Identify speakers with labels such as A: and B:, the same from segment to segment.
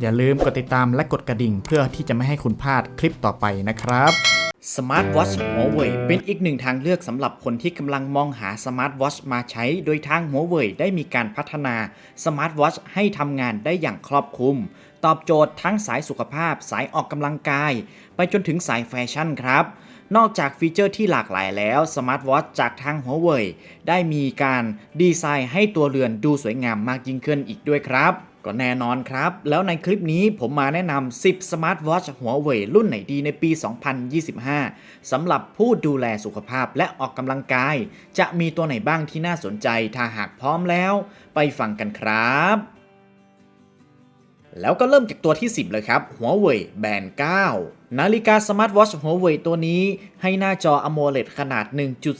A: อย่าลืมกดติดตามและกดกระดิ่ง เพื่อที่จะไม่ให้คุณพลาดคลิปต่อไปนะครับ Smart Watch Huawei เป็นอีกหนึ่งทางเลือกสำหรับคนที่กำลังมองหา Smart Watch มาใช้ โดยทาง Huawei ได้มีการพัฒนา Smart Watch ให้ทำงานได้อย่างครอบคลุม ตอบโจทย์ทั้งสายสุขภาพ สายออกกำลังกาย ไปจนถึงสายแฟชั่นครับ นอกจากฟีเจอร์ที่หลากหลายแล้ว Smart Watch จากทาง Huawei ได้มีการดีไซน์ให้ตัวเรือนดูสวยงามมากยิ่งขึ้นอีกด้วยครับ ก็แน่นอนครับ แล้วในคลิปนี้ผมมาแนะนำ 10 Smart Watch Huawei รุ่นไหนดีในปี 2025 สำหรับผู้ดูแลสุขภาพและออกกำลังกาย จะมีตัวไหนบ้างที่น่าสนใจ ถ้าหากพร้อมแล้ว ไปฟังกันครับ แล้วก็เริ่มจากตัวที่ 10 เลยครับ Huawei Band 9นาฬิกาสมาร์ทวอช Huawei ตัวนี้ ให้หน้าจอ AMOLED ขนาด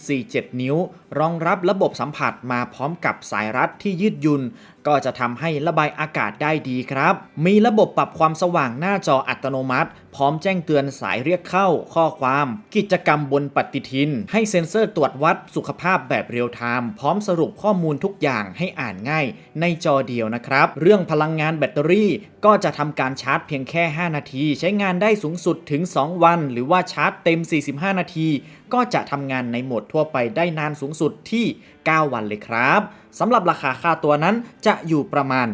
A: 1.47 นิ้ว รองรับระบบสัมผัสมาพร้อมกับสายรัดที่ยืดหยุ่นก็จะทำให้ระบายอากาศได้ดีครับ มีระบบปรับความสว่างหน้าจออัตโนมัติ พร้อมแจ้งเตือนสายเรียกเข้า ข้อความ กิจกรรมบนปฏิทิน ให้เซ็นเซอร์ตรวจวัดสุขภาพแบบเรียลไทม์พร้อมสรุปข้อมูลทุกอย่างให้อ่านง่าย ในจอเดียวนะครับ เรื่องพลังงานแบตเตอรี่ ก็จะทำการชาร์จเพียงแค่ 5 นาที ใช้งานได้สูงสุดถึง 2 วัน หรือว่าชาร์จเต็ม 45นาที ก็จะทำงานในโหมดทั่วไปได้นานสูงสุดที่ 9 วันเลยครับสำหรับราคาค่าตัวนั้นจะอยู่ประมาณ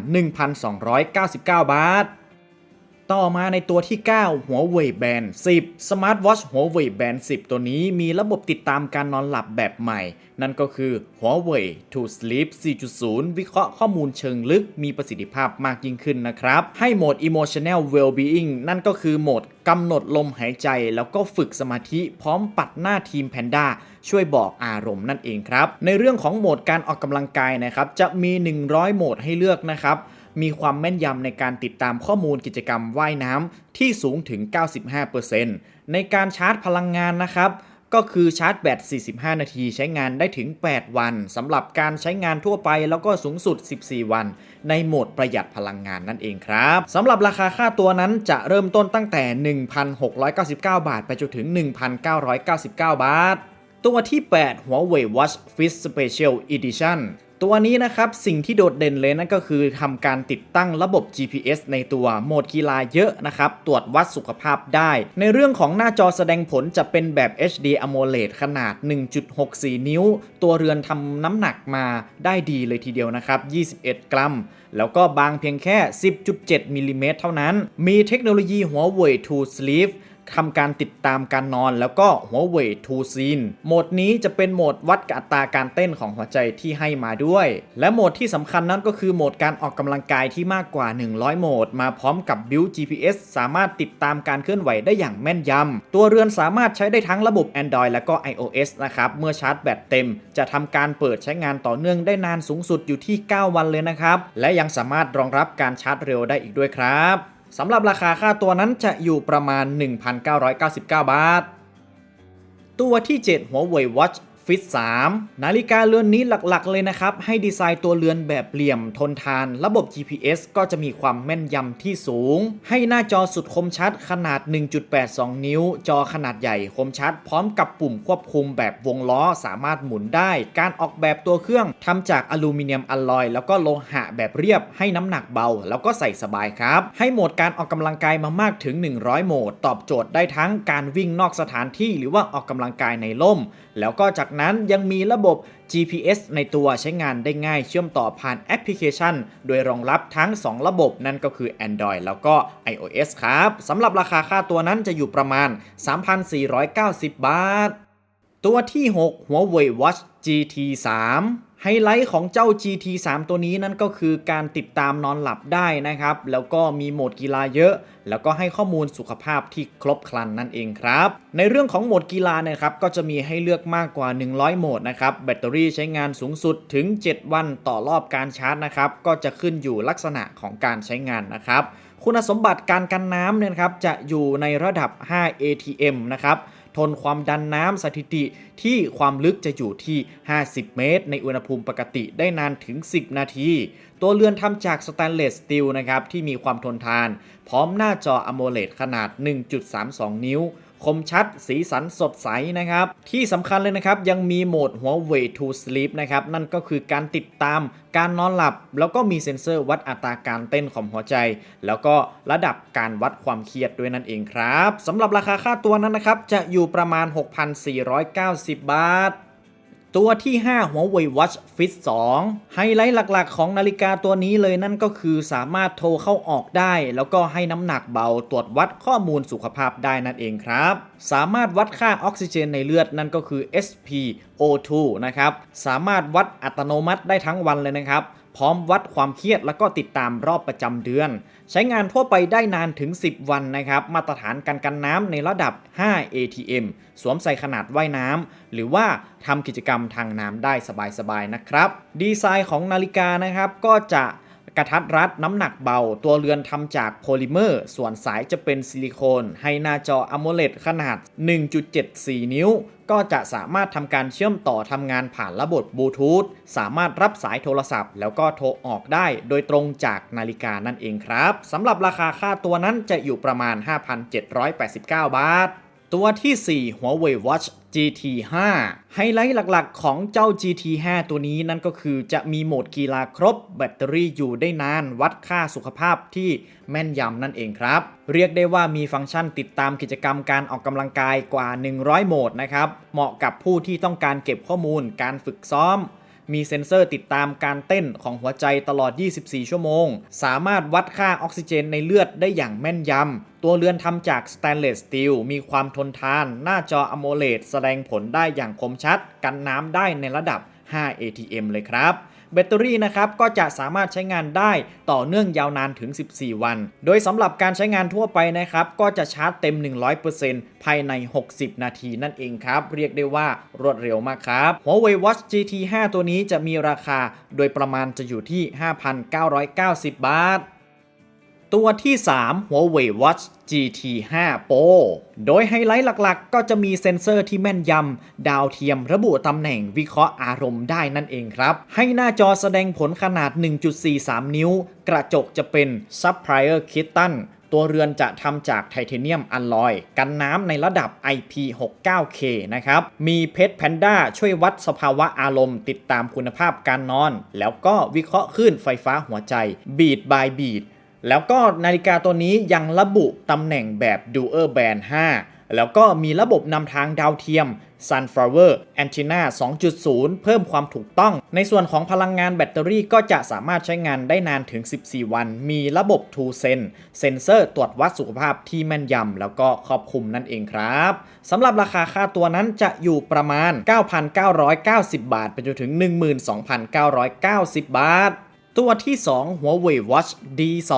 A: 1,299 บาท ต่อมาในตัวที่9 Huawei Band 10 Smart Watch Huawei Band 10 ตัวนี้มีระบบติดตามการนอนหลับแบบใหม่ นั่นก็คือ Huawei To Sleep 4.0 วิเคราะห์ข้อมูลเชิงลึกมีประสิทธิภาพมากยิ่งขึ้นนะครับ ให้โหมด Emotional Well-being นั่นก็คือโหมดกำหนดลมหายใจแล้วก็ฝึกสมาธิพร้อมปัดหน้าทีมแพนด้าช่วยบอกอารมณ์นั่นเองครับ ในเรื่องของโหมดการออกกำลังกายนะครับจะมี 100 โหมดให้เลือกนะครับ มีความแม่นยำในการติดตามข้อมูลกิจกรรมว่ายน้ำที่สูงถึง 95%ในการชาร์จพลังงานนะครับก็คือชาร์จแบต 45 นาทีใช้งานได้ถึง 8 วันสำหรับการใช้งานทั่วไปแล้วก็สูงสุด 14 วัน ในโหมดประหยัดพลังงานนั่นเองครับสำหรับราคาค่าตัวนั้นจะเริ่มต้นตั้งแต่ 1,699 บาท ไปจนถึง 1,999 บาท ตัวที่ 8 Huawei Watch Fit Special Edition ตัวนี้นะครับสิ่งที่โดดเด่นเลยนั่นก็คือทำการติดตั้งระบบ GPS ในตัวโหมดกีฬาเยอะนะครับตรวจวัดสุขภาพได้ ในเรื่องของหน้าจอแสดงผลจะเป็นแบบ HD AMOLED ขนาด 1.64 นิ้ว ตัวเรือนทำน้ำหนักมาได้ดีเลยทีเดียวนะครับ 21 กรัม แล้วก็บางเพียงแค่ 10.7มิลลิเมตรเท่านั้น มีเทคโนโลยี Huawei To Sleep ทำการติดตามการนอนแล้วก็ Huawei To Scene โหมดนี้จะเป็นโหมดวัดอัตราการเต้นของหัวใจที่ให้มาด้วย และโหมดที่สำคัญนั้นก็คือโหมดการออกกำลังกายที่มากกว่า 100 โหมด มาพร้อมกับ Build GPS สามารถติดตามการเคลื่อนไหวได้อย่างแม่นยำตัวเรือนสามารถใช้ได้ทั้งระบบ Android และก็ iOS นะครับเมื่อชาร์จแบตเต็ม จะทำการเปิดใช้งานต่อเนื่องได้นานสูงสุดอยู่ที่ 9 วันเลยนะครับและยังสามารถรองรับการชาร์จเร็วได้อีกด้วยครับ สำหรับราคาค่าตัวนั้นจะอยู่ประมาณ 1,999 บาท ตัวที่ 7 Huawei Watch Fit 3นาฬิกาเรือนนี้หลักๆเลยนะครับ ให้ดีไซน์ตัวเรือนแบบเหลี่ยมทนทาน ระบบ GPS ก็จะมีความแม่นยำที่สูง ให้หน้าจอสุดคมชัดขนาด 1.82 นิ้ว จอขนาดใหญ่คมชัด พร้อมกับปุ่มควบคุมแบบวงล้อสามารถหมุนได้ การออกแบบตัวเครื่องทำจากอลูมิเนียมอลลอย แล้วก็โลหะแบบเรียบ ให้น้ำหนักเบา แล้วก็ใส่สบายครับ ให้โหมดการออกกำลังกายมามากถึง 100 โหมด ตอบโจทย์ได้ทั้งการวิ่งนอกสถานที่หรือว่าออกกำลังกายในร่ม แล้วก็จากนั้นยังมีระบบ GPS ในตัวใช้งานได้ง่ายเชื่อมต่อผ่านแอปพลิเคชัน โดยรองรับทั้ง 2 ระบบนั่นก็คือ Android แล้วก็ iOS ครับสำหรับราคาค่าตัวนั้นจะอยู่ประมาณ 3,490 บาท ตัวที่ 6 Huawei Watch GT 3 ไฮไลท์ของเจ้า GT 3 ตัวนี้นั่นก็คือการติดตามนอนหลับได้นะครับ แล้วก็มีโหมดกีฬาเยอะ แล้วก็ให้ข้อมูลสุขภาพที่ครบครันนั่นเองครับ ในเรื่องของโหมดกีฬานะครับก็จะมีให้เลือกมากกว่า 100 โหมดนะครับ แบตเตอรี่ใช้งานสูงสุดถึง 7 วันต่อรอบการชาร์จนะครับ ก็จะขึ้นอยู่ลักษณะของการใช้งานนะครับ คุณสมบัติการกันน้ำเนี่ยครับจะอยู่ในระดับ 5 ATM นะครับ ทนความดันน้ำสถิติที่ความลึกจะอยู่ที่ 50 เมตร ในอุณหภูมิปกติได้นานถึง 10 นาที ตัวเรือนทำจากสแตนเลสสตีลนะครับที่มีความทนทาน พร้อมหน้าจอ AMOLED ขนาด 1.32 นิ้ว คมชัด สีสันสดใสนะครับ ที่สำคัญเลยนะครับ ยังมีโหมดหัว w a y to sleep นะครับ นั่นก็คือการติดตามการนอนหลับ แล้วก็มีเซ็นเซอร์วัดอัตราการเต้นของหัวใจ แล้วก็ระดับการวัดความเครียดด้วยนั่นเองครับสำหรับราคาค่าตัวนั้นนะครับ จะอยู่ประมาณ 6,490 บาท ตัวที่ 5 Huawei Watch Fit 2 ไฮไลท์หลักๆ ของนาฬิกาตัวนี้เลยนั่นก็คือสามารถโทรเข้าออกได้ แล้วก็ให้น้ำหนักเบาตรวจวัดข้อมูลสุขภาพได้นั่นเองครับ สามารถวัดค่าออกซิเจนในเลือดนั่นก็คือ SpO2 นะครับ สามารถวัดอัตโนมัติได้ทั้งวันเลยนะครับ พร้อมวัดความเครียดแล้วก็ติดตามรอบประจำเดือน ใช้งานทั่วไปได้นานถึง 10 วันนะครับ มาตรฐานการกันน้ำในระดับ 5 ATM สวมใส่ขนาดว่ายน้ำหรือว่าทำกิจกรรมทางน้ำได้สบายๆนะครับ ดีไซน์ของนาฬิกานะครับก็จะ กระทัดรัดน้ำหนักเบา ตัวเรือนทำจากโพลิเมอร์ ส่วนสายจะเป็นซิลิโคน ให้หน้าจอ AMOLED ขนาด 1.74 นิ้ว ก็จะสามารถทำการเชื่อมต่อทำงานผ่านระบบบลูทูธสามารถรับสายโทรศัพท์ แล้วก็โทรออกได้โดยตรงจากนาฬิกานั่นเองครับสำหรับราคาค่าตัวนั้นจะอยู่ประมาณ 5,789 บาท ตัวที่ 4 Huawei Watch GT 5ไฮไลท์หลักๆ ของเจ้า GT 5ตัวนี้นั่นก็คือจะมีโหมดกีฬาครบ แบตเตอรี่อยู่ได้นาน วัดค่าสุขภาพที่แม่นยำนั่นเองครับ เรียกได้ว่ามีฟังก์ชันติดตามกิจกรรมการออกกำลังกายกว่า 100 โหมดนะครับ เหมาะกับผู้ที่ต้องการเก็บข้อมูลการฝึกซ้อม มีเซ็นเซอร์ติดตามการเต้นของหัวใจตลอด 24 ชั่วโมง สามารถวัดค่าออกซิเจนในเลือดได้อย่างแม่นยำ ตัวเรือนทำจากสแตนเลสสตีล มีความทนทาน หน้าจออโมเลดแสดงผลได้อย่างคมชัด กันน้ำได้ในระดับ 5 ATM เลยครับแบตเตอรี่นะครับก็จะสามารถใช้งานได้ต่อเนื่องยาวนานถึง 14 วัน โดยสำหรับการใช้งานทั่วไปนะครับ ก็จะชาร์จเต็ม 100%ภายใน 60 นาทีนั่นเองครับ เรียกได้ว่ารวดเร็วมากครับ Huawei Watch GT 5 ตัวนี้จะมีราคาโดยประมาณจะอยู่ที่ 5,990 บาท ตัวที่ 3 Huawei Watch GT 5 Pro โดยไฮไลท์หลักๆ ก็จะมีเซ็นเซอร์ที่แม่นยำ ดาวเทียมระบุตำแหน่งวิเคราะห์อารมณ์ได้นั่นเองครับ ให้หน้าจอแสดงผลขนาด 1.43 นิ้ว กระจกจะเป็น Sapphire Crystal ตัวเรือนจะทำจากไทเทเนียมอลลอย กันน้ำในระดับ IP69K นะครับ มีเพชรแพนด้าช่วยวัดสภาวะอารมณ์ ติดตามคุณภาพการนอน แล้วก็วิเคราะห์คลื่นไฟฟ้าหัวใจ Beat by Beat แล้วก็นาฬิกาตัวนี้ยังระบุตำแหน่งแบบ Dual Band 5 แล้วก็มีระบบนำทางดาวเทียม Sunflower Antenna 2.0 เพิ่มความถูกต้อง ในส่วนของพลังงานแบตเตอรี่ก็จะสามารถใช้งานได้นานถึง 14 วัน มีระบบ True Sense เซนเซอร์ตรวจวัดสุขภาพที่แม่นยำแล้วก็ครอบคลุมนั่นเองครับสำหรับราคาค่าตัวนั้นจะอยู่ประมาณ 9,990 บาท ไปจนถึง 12,990 บาท ตัวที่ 2 Huawei Watch D2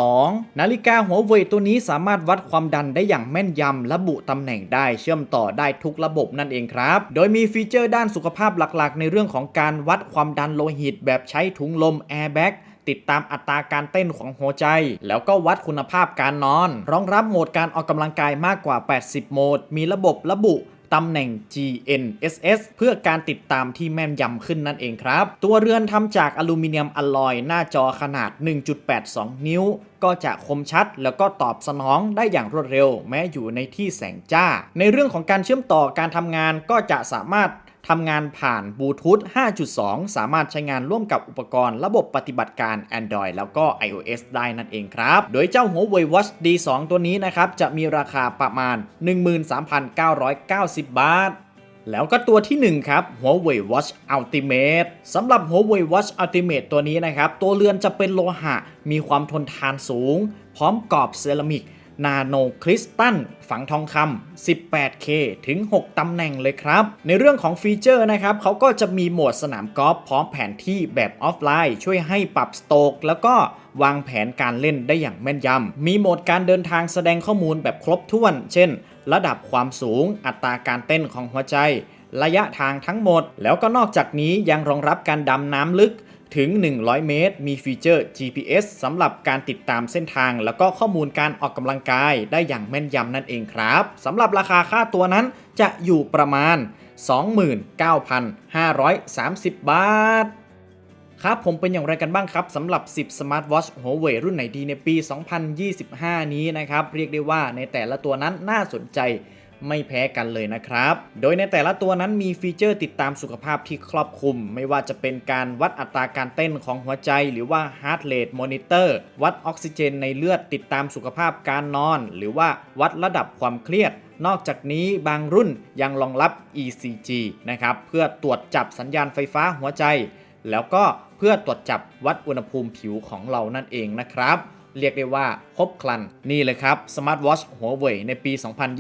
A: นาฬิกา Huawei ตัวนี้สามารถวัดความดันได้อย่างแม่นยำระบุตำแหน่งได้เชื่อมต่อได้ทุกระบบนั่นเองครับ โดยมีฟีเจอร์ด้านสุขภาพหลักๆ ในเรื่องของการวัดความดันโลหิต แบบใช้ถุงลม Airbag ติดตามอัตราการเต้นของหัวใจ แล้วก็วัดคุณภาพการนอน รองรับโหมดการออกกำลังกายมากกว่า 80 โหมด มีระบบระบุ ตำแหน่ง GNSS เพื่อการติดตามที่แม่นยำขึ้นนั่นเองครับ ตัวเรือนทำจากอลูมิเนียมอลลอย หน้าจอขนาด 1.82 นิ้ว ก็จะคมชัดแล้วก็ตอบสนองได้อย่างรวดเร็ว แม้อยู่ในที่แสงจ้า ในเรื่องของการเชื่อมต่อการทำงานก็จะสามารถ ทำงานผ่านบลูทูธ 5.2 สามารถใช้งานร่วมกับอุปกรณ์ระบบปฏิบัติการ Android แล้วก็ iOS ได้นั่นเองครับ โดยเจ้า Huawei Watch D2 ตัวนี้นะครับ จะมีราคาประมาณ 13,990 บาทแล้วก็ตัวที่ 1 ครับ Huawei Watch Ultimate สำหรับ Huawei Watch Ultimate ตัวนี้นะครับ ตัวเรือนจะเป็นโลหะ มีความทนทานสูง พร้อมกรอบเซรามิก นาโนคริสตัลฝังทองคำ 18K ถึง 6 ตำแหน่งเลยครับ ในเรื่องของฟีเจอร์นะครับเขาก็จะมีโหมดสนามกอล์ฟพร้อมแผนที่แบบออฟไลน์ ช่วยให้ปรับสโตกแล้วก็วางแผนการเล่นได้อย่างแม่นยำ มีโหมดการเดินทางแสดงข้อมูลแบบครบถ้วน เช่น ระดับความสูง อัตราการเต้นของหัวใจ ระยะทางทั้งหมด แล้วก็นอกจากนี้ยังรองรับการดำน้ำลึก ถึง 100 เมตร มีฟีเจอร์ GPS สำหรับการติดตามเส้นทาง แล้วก็ข้อมูลการออกกำลังกายได้อย่างแม่นยำนั่นเองครับสำหรับราคาค่าตัวนั้นจะอยู่ประมาณ 29,530 บาทครับผมเป็นอย่างไรกันบ้างครับสำหรับ 10 Smart Watch Huawei รุ่นไหนดีในปี 2025 นี้นะครับ เรียกได้ว่าในแต่ละตัวนั้นน่าสนใจ ไม่แพ้กันเลยนะครับ โดยในแต่ละตัวนั้นมีฟีเจอร์ติดตามสุขภาพที่ครอบคลุม ไม่ว่าจะเป็นการวัดอัตราการเต้นของหัวใจ หรือว่า heart rate monitor วัดออกซิเจนในเลือดติดตามสุขภาพการนอน หรือว่าวัดระดับความเครียดนอกจากนี้บางรุ่นยังรองรับ ECG นะครับเพื่อตรวจจับสัญญาณไฟฟ้าหัวใจ แล้วก็เพื่อตรวจจับวัดอุณหภูมิผิวของเรานั่นเองนะครับ เรียกได้ว่าครบครัน นี่เลยครับสมาร์ทวอชหัวเว่ยในปี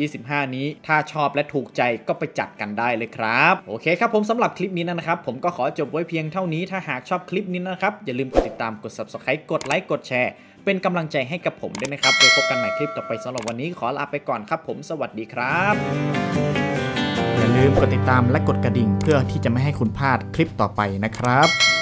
A: 2025 นี้ ถ้าชอบและถูกใจก็ไปจัดกันได้เลยครับ โอเคครับผมสำหรับคลิปนี้นะครับ ผมก็ขอจบไว้เพียงเท่านี้ถ้าหากชอบคลิปนี้นะครับ อย่าลืมกดติดตามกด subscribe กดไลค์กดแชร์เป็นกำลังใจให้กับผมด้วยนะครับไว้พบกันใหม่คลิปต่อไปสำหรับวันนี้ขอลาไปก่อนครับ ผมสวัสดีครับอย่าลืมกดติดตามและกดกระดิ่งเพื่อที่จะไม่ให้คุณพลาดคลิปต่อไปนะครับ